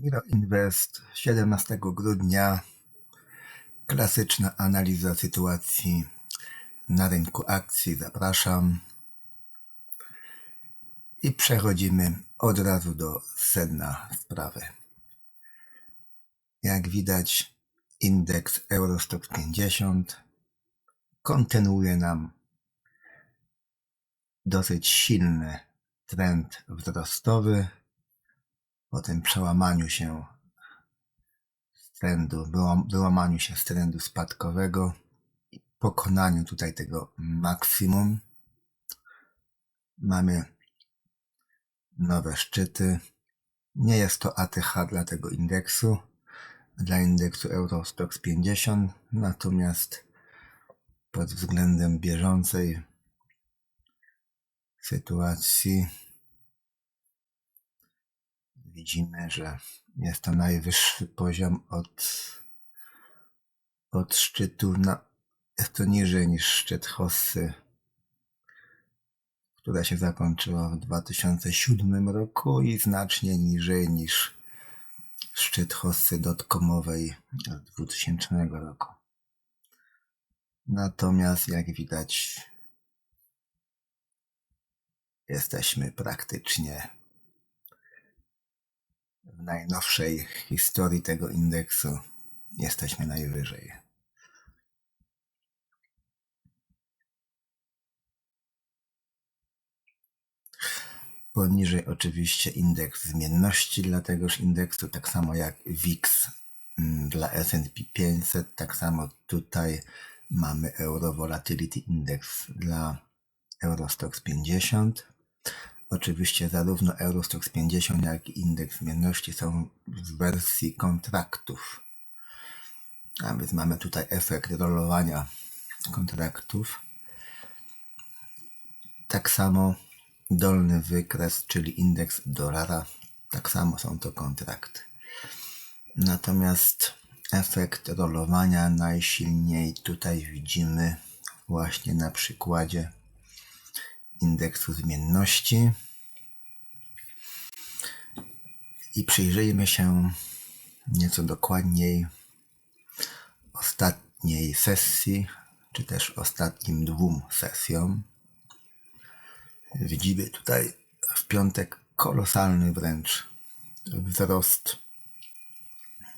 Miro Invest 17 grudnia. Klasyczna analiza sytuacji na rynku akcji. Zapraszam. I przechodzimy od razu do sedna sprawy. Jak widać, indeks Eurostock 50 kontynuuje nam dosyć silny trend wzrostowy po tym przełamaniu się z trendu, wyłamaniu się z trendu spadkowego i pokonaniu tutaj tego maksimum. Mamy nowe szczyty. Nie jest to ATH dla tego indeksu, dla indeksu Eurostox 50, natomiast pod względem bieżącej sytuacji widzimy, że jest to najwyższy poziom od, od szczytu na, jest to niżej niż szczyt Hossy, która się zakończyła w 2007 roku i znacznie niżej niż szczyt Hossy dotkomowej z 2000 roku. Natomiast jak widać jesteśmy praktycznie w najnowszej historii tego indeksu jesteśmy najwyżej. Poniżej oczywiście indeks zmienności dla tegoż indeksu, tak samo jak VIX mm, dla S&P 500, tak samo tutaj mamy Euro Volatility Index dla Eurostox 50. Oczywiście zarówno Eurostoxx 50, jak i indeks zmienności są w wersji kontraktów. A więc mamy tutaj efekt rolowania kontraktów. Tak samo dolny wykres, czyli indeks dolara, tak samo są to kontrakty. Natomiast efekt rolowania najsilniej tutaj widzimy właśnie na przykładzie indeksu zmienności i przyjrzyjmy się nieco dokładniej ostatniej sesji, czy też ostatnim dwóm sesjom. Widzimy tutaj w piątek kolosalny wręcz wzrost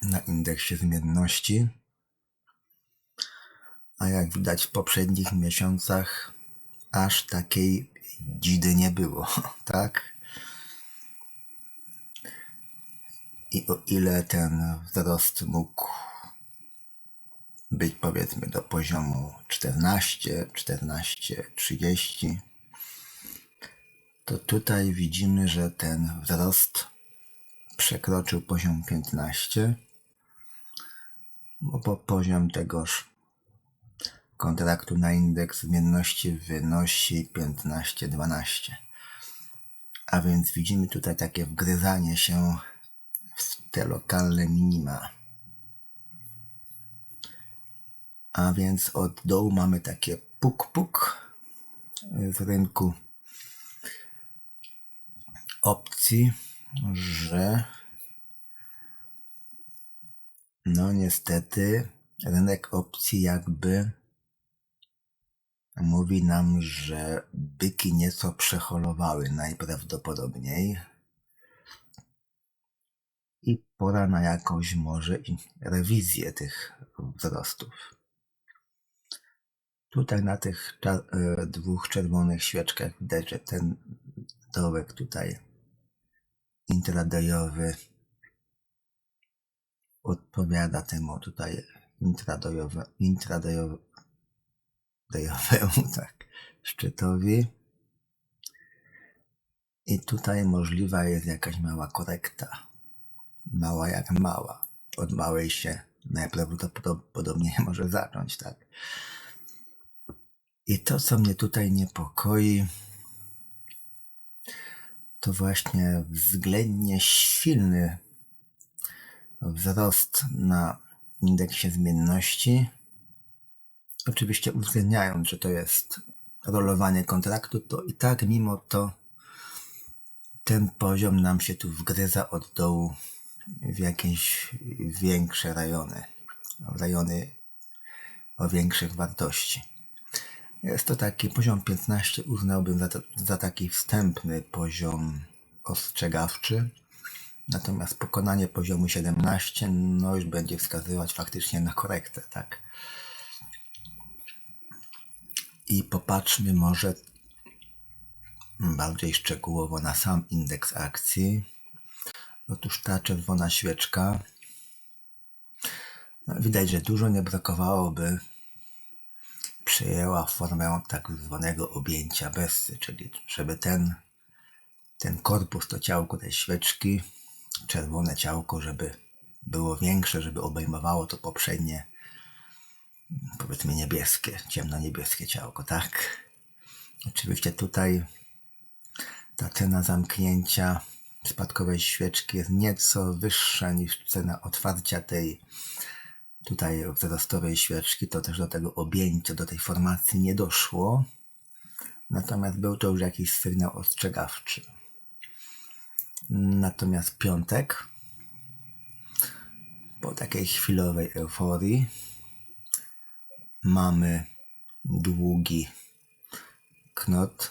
na indeksie zmienności. A jak widać w poprzednich miesiącach aż takiej dzidy nie było, tak? I o ile ten wzrost mógł być powiedzmy do poziomu 14, 14, 30, to tutaj widzimy, że ten wzrost przekroczył poziom 15, bo poziom tegoż kontraktu na indeks zmienności wynosi 15-12. A więc widzimy tutaj takie wgryzanie się w te lokalne minima. A więc od dołu mamy takie puk-puk z rynku opcji, że no niestety rynek opcji jakby mówi nam, że byki nieco przeholowały najprawdopodobniej i pora na jakąś może rewizję tych wzrostów. Tutaj na tych e, dwóch czerwonych świeczkach widać, że ten dołek tutaj intradayowy odpowiada temu tutaj intradayowe, intradayowe, dejowemu, tak, szczytowi. I tutaj możliwa jest jakaś mała korekta. Mała jak mała. Od małej się najprawdopodobniej może zacząć, tak. I to, co mnie tutaj niepokoi, to właśnie względnie silny wzrost na indeksie zmienności Oczywiście uwzględniając, że to jest rolowanie kontraktu, to i tak mimo to ten poziom nam się tu wgryza od dołu w jakieś większe rejony, rejony o większych wartości. Jest to taki poziom 15, uznałbym za, za taki wstępny poziom ostrzegawczy. Natomiast pokonanie poziomu 17 no już będzie wskazywać faktycznie na korektę, tak. I popatrzmy może bardziej szczegółowo na sam indeks akcji. Otóż ta czerwona świeczka. No, widać, że dużo nie brakowałoby przyjęła formę tak zwanego objęcia Bessy, czyli żeby ten, ten korpus, to ciałko tej świeczki, czerwone ciałko, żeby było większe, żeby obejmowało to poprzednie, powiedzmy niebieskie, ciemno-niebieskie ciałko, tak? Oczywiście tutaj ta cena zamknięcia spadkowej świeczki jest nieco wyższa niż cena otwarcia tej tutaj wzrostowej świeczki, to też do tego objęcia, do tej formacji nie doszło. Natomiast był to już jakiś sygnał ostrzegawczy. Natomiast piątek, po takiej chwilowej euforii, mamy długi knot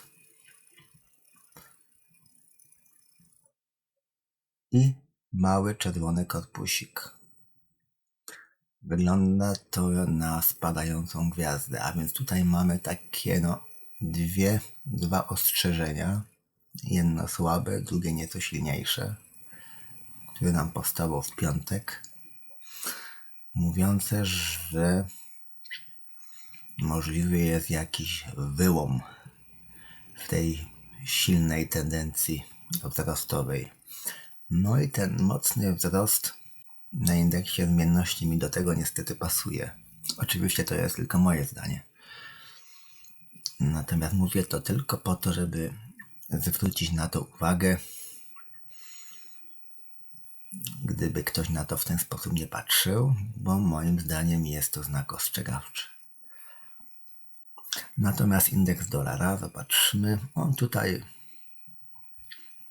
i mały czerwony korpusik. Wygląda to na spadającą gwiazdę, a więc tutaj mamy takie no dwie, dwa ostrzeżenia. Jedno słabe, drugie nieco silniejsze, które nam powstało w piątek, mówiące, że możliwy jest jakiś wyłom w tej silnej tendencji wzrostowej. No i ten mocny wzrost na indeksie zmienności mi do tego niestety pasuje. Oczywiście to jest tylko moje zdanie. Natomiast mówię to tylko po to, żeby zwrócić na to uwagę, gdyby ktoś na to w ten sposób nie patrzył, bo moim zdaniem jest to znak ostrzegawczy. Natomiast indeks dolara, zobaczmy, on tutaj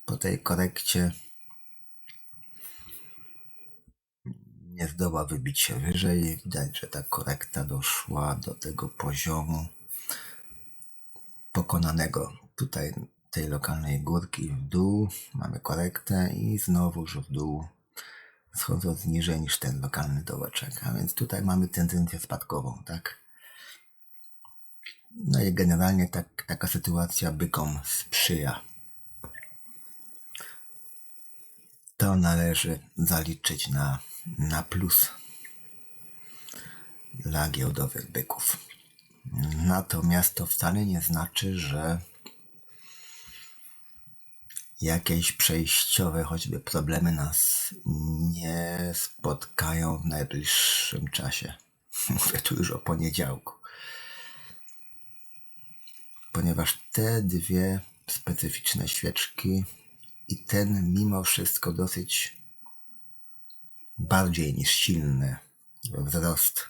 po tej korekcie nie zdoła wybić się wyżej. Widać, że ta korekta doszła do tego poziomu pokonanego. Tutaj tej lokalnej górki w dół mamy korektę i znowuż w dół schodząc niżej niż ten lokalny dołeczek. A więc tutaj mamy tendencję spadkową, tak? No i generalnie tak, taka sytuacja bykom sprzyja. To należy zaliczyć na na plus dla giełdowych byków. Natomiast to wcale nie znaczy, że jakieś przejściowe choćby problemy nas nie spotkają w najbliższym czasie. Mówię tu już o poniedziałku. Ponieważ te dwie specyficzne świeczki i ten mimo wszystko dosyć bardziej niż silny wzrost,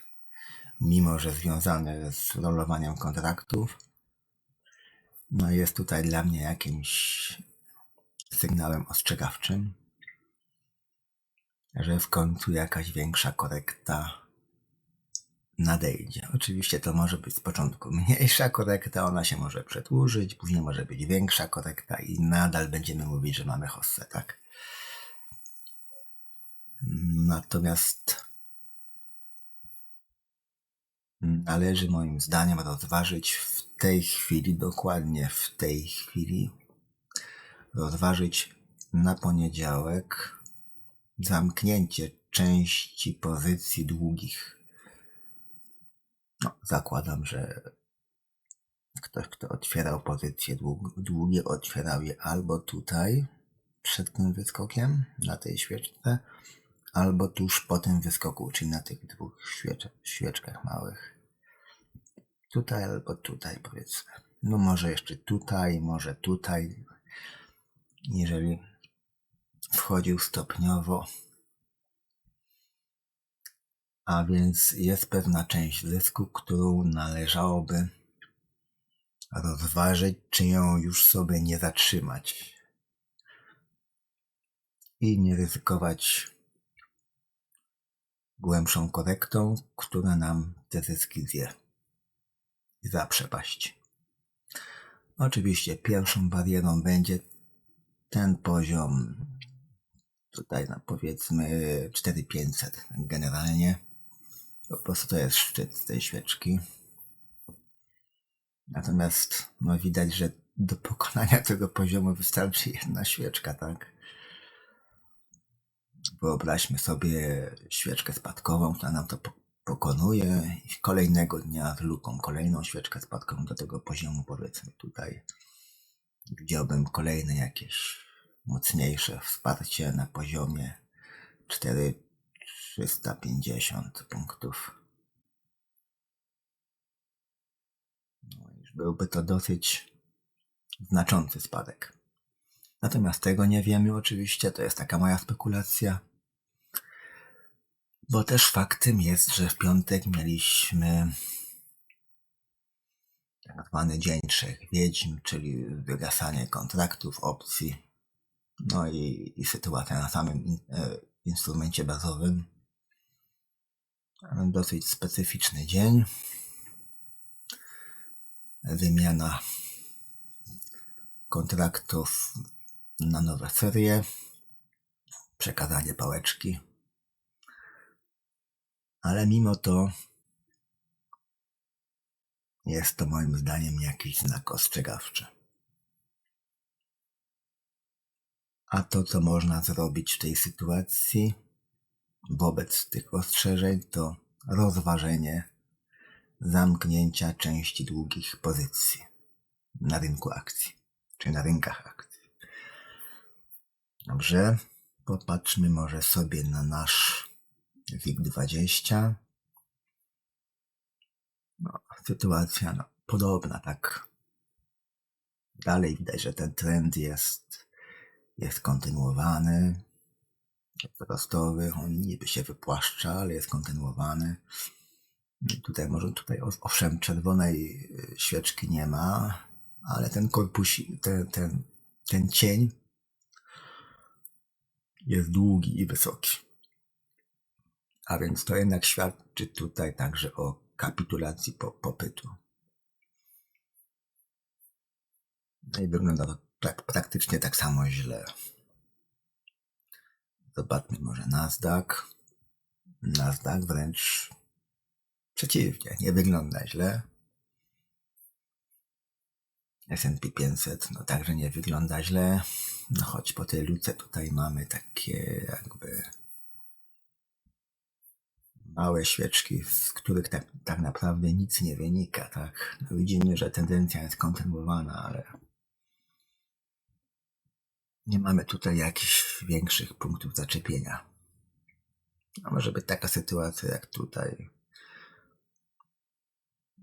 mimo że związany z rolowaniem kontraktów. No jest tutaj dla mnie jakimś sygnałem ostrzegawczym, że w końcu jakaś większa korekta nadejdzie. Oczywiście to może być z początku mniejsza korekta, ona się może przedłużyć, później może być większa korekta i nadal będziemy mówić, że mamy hossę, tak? Natomiast należy moim zdaniem rozważyć w tej chwili, dokładnie w tej chwili, rozważyć na poniedziałek zamknięcie części pozycji długich. No, zakładam, że ktoś, kto otwierał pozycje długie, otwierał je albo tutaj, przed tym wyskokiem, na tej świeczce, albo tuż po tym wyskoku, czyli na tych dwóch świecz świeczkach małych. Tutaj albo tutaj powiedzmy. No może jeszcze tutaj, może tutaj. Jeżeli wchodził stopniowo. A więc jest pewna część zysku, którą należałoby rozważyć, czy ją już sobie nie zatrzymać. I nie ryzykować głębszą korektą, która nam te zyski zje i zaprzepaści. Oczywiście pierwszą barierą będzie ten poziom, tutaj na powiedzmy 4500 generalnie. Po prostu to jest szczyt tej świeczki. Natomiast no, widać, że do pokonania tego poziomu wystarczy jedna świeczka, tak? Wyobraźmy sobie świeczkę spadkową, która nam to pokonuje i kolejnego dnia z luką kolejną świeczkę spadkową do tego poziomu, powiedzmy tutaj. Widziałbym kolejne jakieś mocniejsze wsparcie na poziomie 4350 punktów. No, już byłby to dosyć znaczący spadek. Natomiast tego nie wiemy oczywiście, to jest taka moja spekulacja. Bo też faktem jest, że w piątek mieliśmy tak zwany Dzień Trzech Wiedźm, czyli wygasanie kontraktów, opcji, no i, i sytuacja na samym e, instrumencie bazowym. Dosyć specyficzny dzień. Wymiana kontraktów na nowe serie, przekazanie pałeczki. Ale mimo to jest to moim zdaniem jakiś znak ostrzegawczy. A to, co można zrobić w tej sytuacji wobec tych ostrzeżeń, to rozważenie zamknięcia części długich pozycji na rynku akcji, czy na rynkach akcji. Dobrze, popatrzmy może sobie na nasz WIG20. No, sytuacja no, podobna, tak. Dalej widać, że ten trend jest, jest kontynuowany, wzrostowy, on niby się wypłaszcza, ale jest kontynuowany. Tutaj może tutaj owszem czerwonej y, świeczki nie ma, ale ten korpus, ten, ten, ten cień jest długi i wysoki. A więc to jednak świadczy tutaj także o kapitulacji po, popytu. No i wygląda to tak, praktycznie tak samo źle. Zobaczmy może Nasdaq. Nasdaq wręcz przeciwnie, nie wygląda źle. S&P 500 no także nie wygląda źle. No choć po tej luce tutaj mamy takie jakby małe świeczki, z których tak, tak naprawdę nic nie wynika, tak? No widzimy, że tendencja jest kontynuowana, ale nie mamy tutaj jakichś większych punktów zaczepienia. A może być taka sytuacja jak tutaj.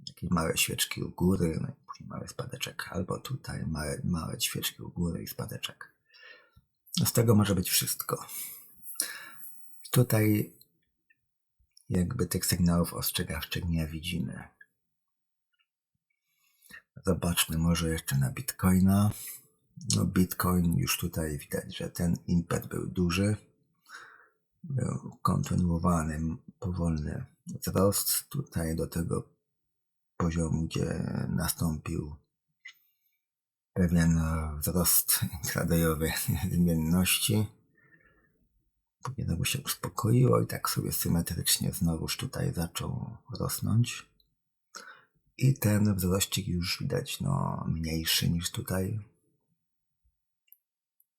Jakieś małe świeczki u góry, no i później mały spadeczek, albo tutaj małe, małe świeczki u góry i spadeczek. No z tego może być wszystko. Tutaj jakby tych sygnałów ostrzegawczych nie widzimy. Zobaczmy może jeszcze na Bitcoina. No Bitcoin już tutaj widać, że ten impet był duży. Był kontynuowany powolny wzrost tutaj do tego poziomu, gdzie nastąpił pewien wzrost intradayowy zmienności. Później się uspokoiło i tak sobie symetrycznie znowuż tutaj zaczął rosnąć. I ten wzrościk już widać no, mniejszy niż tutaj.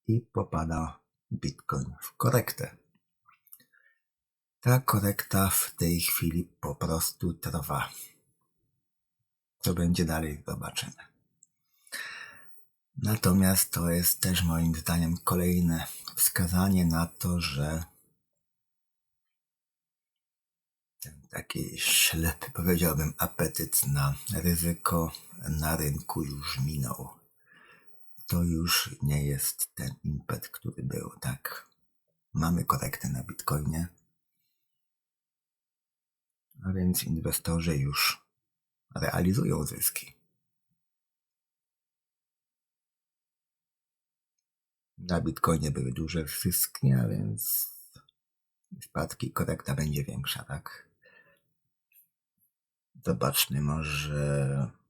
I popada Bitcoin w korektę. Ta korekta w tej chwili po prostu trwa. Co będzie dalej, zobaczymy. Natomiast to jest też moim zdaniem kolejne wskazanie na to, że ten taki ślepy, powiedziałbym, apetyt na ryzyko na rynku już minął. To już nie jest ten impet, który był, tak. Mamy korektę na Bitcoinie, a więc inwestorzy już realizują zyski. Na Bitcoinie były duże zyski, a więc spadki, korekta będzie większa, tak? Zobaczmy może...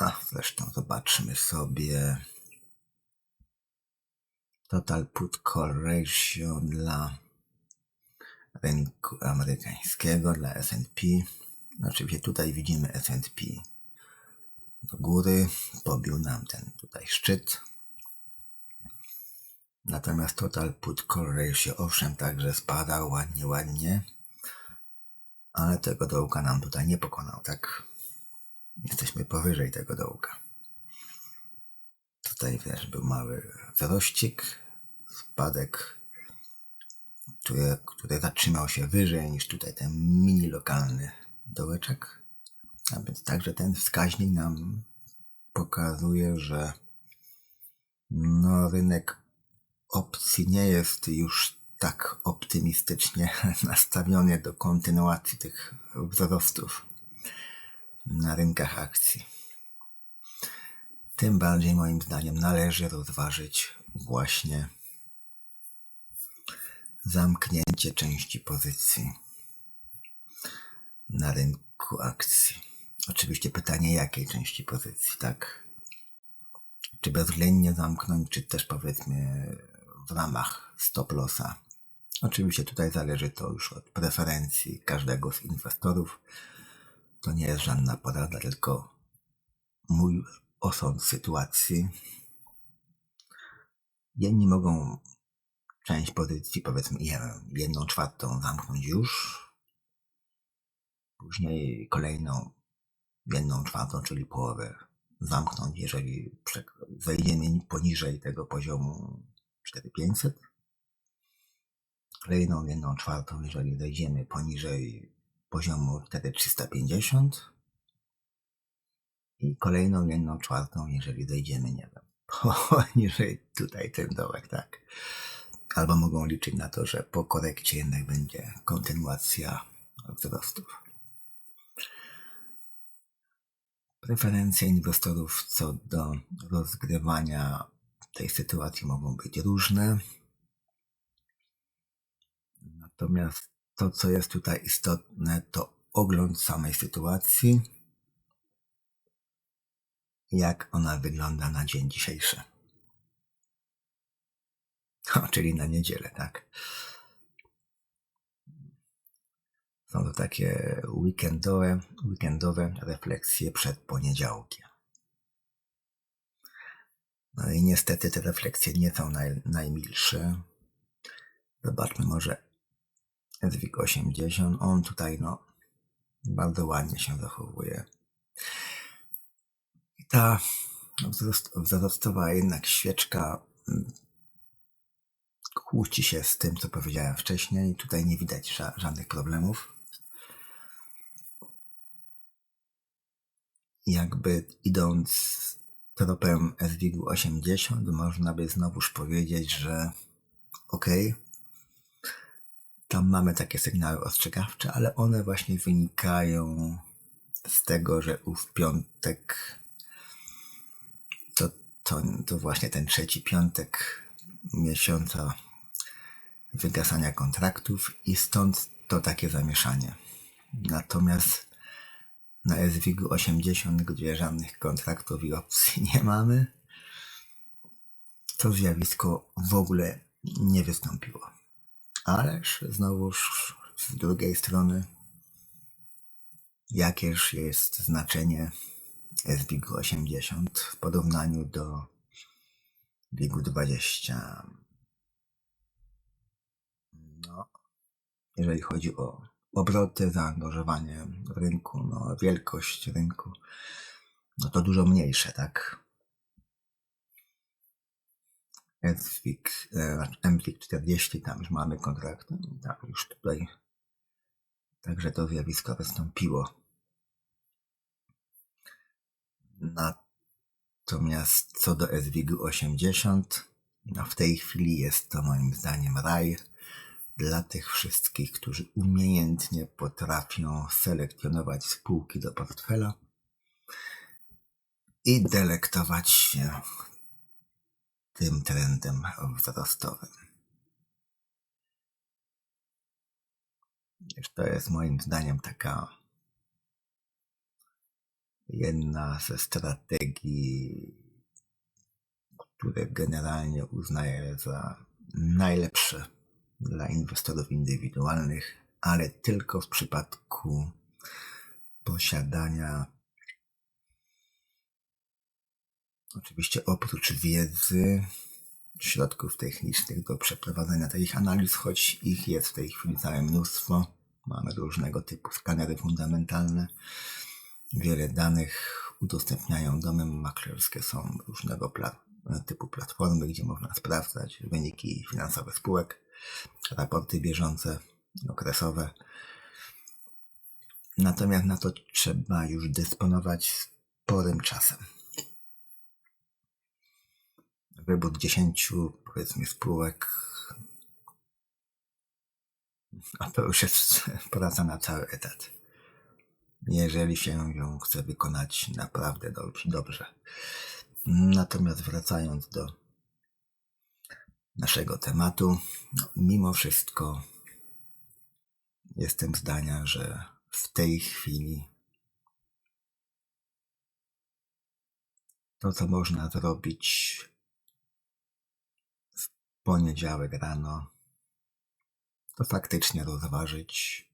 A, zresztą zobaczmy sobie total put call ratio dla rynku amerykańskiego, dla S&P. Oczywiście tutaj widzimy S&P do góry, pobił nam ten tutaj szczyt. Natomiast total put call ratio owszem także spadał ładnie, ładnie, ale tego dołka nam tutaj nie pokonał, tak? Jesteśmy powyżej tego dołka. Tutaj też był mały wzrościk, spadek, który, który zatrzymał się wyżej niż tutaj ten mini lokalny dołeczek. A więc także ten wskaźnik nam pokazuje, że no, rynek opcji nie jest już tak optymistycznie nastawiony do kontynuacji tych wzrostów na rynkach akcji. Tym bardziej moim zdaniem należy rozważyć właśnie zamknięcie części pozycji na rynku akcji. Oczywiście pytanie, jakiej części pozycji, tak? Czy bezwzględnie zamknąć, czy też powiedzmy w ramach stop lossa. Oczywiście tutaj zależy to już od preferencji każdego z inwestorów. To nie jest żadna porada, tylko mój osąd sytuacji. Jedni mogą część pozycji, powiedzmy jedną czwartą zamknąć już, później kolejną jedną czwartą, czyli połowę zamknąć, jeżeli wejdziemy poniżej tego poziomu 4500. Kolejną jedną czwartą, jeżeli wejdziemy poniżej poziomu 4350 i kolejną jedną czwartą, jeżeli dojdziemy, nie wiem, poniżej tutaj ten dołek, tak. Albo mogą liczyć na to, że po korekcie jednak będzie kontynuacja wzrostów. Preferencje inwestorów co do rozgrywania tej sytuacji mogą być różne. Natomiast to, co jest tutaj istotne, to ogląd samej sytuacji, jak ona wygląda na dzień dzisiejszy. O, czyli na niedzielę, tak. Są to takie weekendowe, weekendowe refleksje przed poniedziałkiem. No i niestety te refleksje nie są naj, najmilsze. Zobaczmy może Zwik 80. On tutaj no bardzo ładnie się zachowuje. I ta wzrostowa jednak świeczka mm, kłóci się z tym, co powiedziałem wcześniej. Tutaj nie widać ża żadnych problemów. Jakby idąc tropem SWIG 80, można by znowuż powiedzieć, że ok, tam mamy takie sygnały ostrzegawcze, ale one właśnie wynikają z tego, że ów piątek to, to, to właśnie ten trzeci piątek miesiąca wygasania kontraktów i stąd to takie zamieszanie. Natomiast na SWIG 80, gdzie żadnych kontraktów i opcji nie mamy, to zjawisko w ogóle nie wystąpiło. Ależ znowuż z drugiej strony, jakież jest znaczenie SWIG 80 w porównaniu do WIG 20. No, jeżeli chodzi o obroty, zaangażowanie w rynku, no, wielkość rynku, no to dużo mniejsze, tak? SWIG, MWIG 40, tam już mamy kontrakt, tam już tutaj także to zjawisko wystąpiło. Natomiast co do SWIG 80, no w tej chwili jest to moim zdaniem raj dla tych wszystkich, którzy umiejętnie potrafią selekcjonować spółki do portfela i delektować się tym trendem wzrostowym. To jest moim zdaniem taka jedna ze strategii, które generalnie uznaję za najlepsze dla inwestorów indywidualnych, ale tylko w przypadku posiadania oczywiście oprócz wiedzy środków technicznych do przeprowadzenia takich analiz, choć ich jest w tej chwili całe mnóstwo. Mamy różnego typu skanery fundamentalne. Wiele danych udostępniają domy maklerskie, są różnego typu platformy, gdzie można sprawdzać wyniki finansowe spółek, raporty bieżące, okresowe. Natomiast na to trzeba już dysponować sporym czasem wybór dziesięciu, powiedzmy, spółek, a to już jest praca na cały etat. Jeżeli się ją chce wykonać naprawdę dobrze. Natomiast wracając do naszego tematu, no, mimo wszystko jestem zdania, że w tej chwili to, co można zrobić poniedziałek rano, to faktycznie rozważyć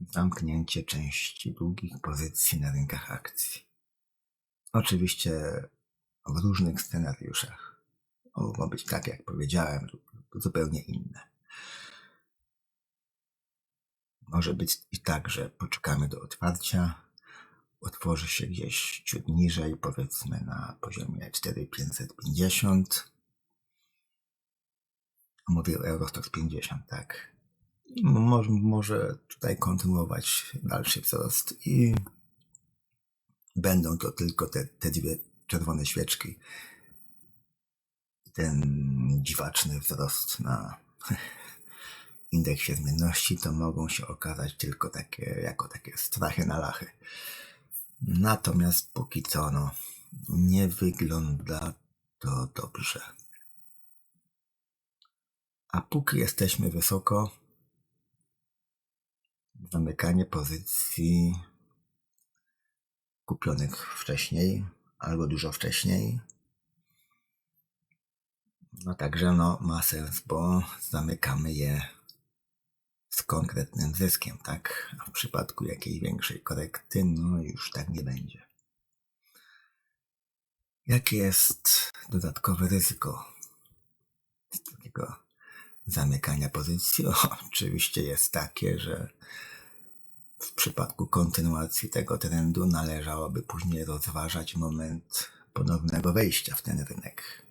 zamknięcie części długich pozycji na rynkach akcji. Oczywiście w różnych scenariuszach. Mogą być tak, jak powiedziałem, zupełnie inne. Może być i tak, że poczekamy do otwarcia, otworzy się gdzieś ciut niżej, powiedzmy na poziomie 4550. Mówię o Eurostox 50, tak. Może, może tutaj kontynuować dalszy wzrost i będą to tylko te, te dwie czerwone świeczki. Ten dziwaczny wzrost na indeksie zmienności to mogą się okazać tylko takie, jako takie strachy na lachy. Natomiast póki co, no, nie wygląda to dobrze. A póki jesteśmy wysoko, zamykanie pozycji kupionych wcześniej albo dużo wcześniej. No także no ma sens, bo zamykamy je z konkretnym zyskiem, tak? A w przypadku jakiejś większej korekty, no już tak nie będzie. Jakie jest dodatkowe ryzyko takiego zamykania pozycji? O, oczywiście jest takie, że w przypadku kontynuacji tego trendu należałoby później rozważać moment ponownego wejścia w ten rynek.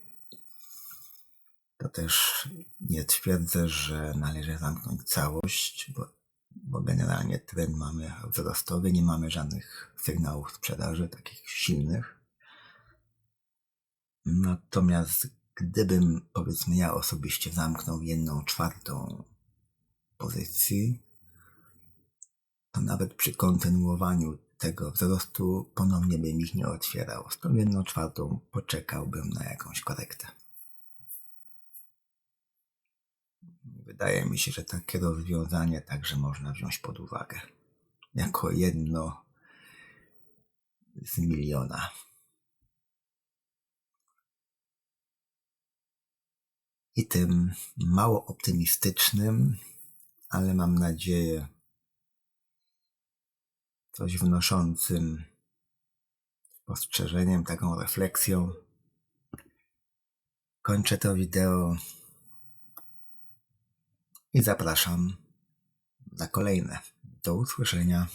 To też nie twierdzę, że należy zamknąć całość, bo, bo generalnie trend mamy wzrostowy, nie mamy żadnych sygnałów sprzedaży takich silnych. Natomiast gdybym, powiedzmy, ja osobiście zamknął jedną czwartą pozycji, to nawet przy kontynuowaniu tego wzrostu ponownie bym ich nie otwierał. Z tą jedną czwartą poczekałbym na jakąś korektę. Wydaje mi się, że takie rozwiązanie także można wziąć pod uwagę. Jako jedno z miliona. I tym mało optymistycznym, ale mam nadzieję coś wnoszącym spostrzeżeniem, taką refleksją. Kończę to wideo i zapraszam na kolejne. Do usłyszenia.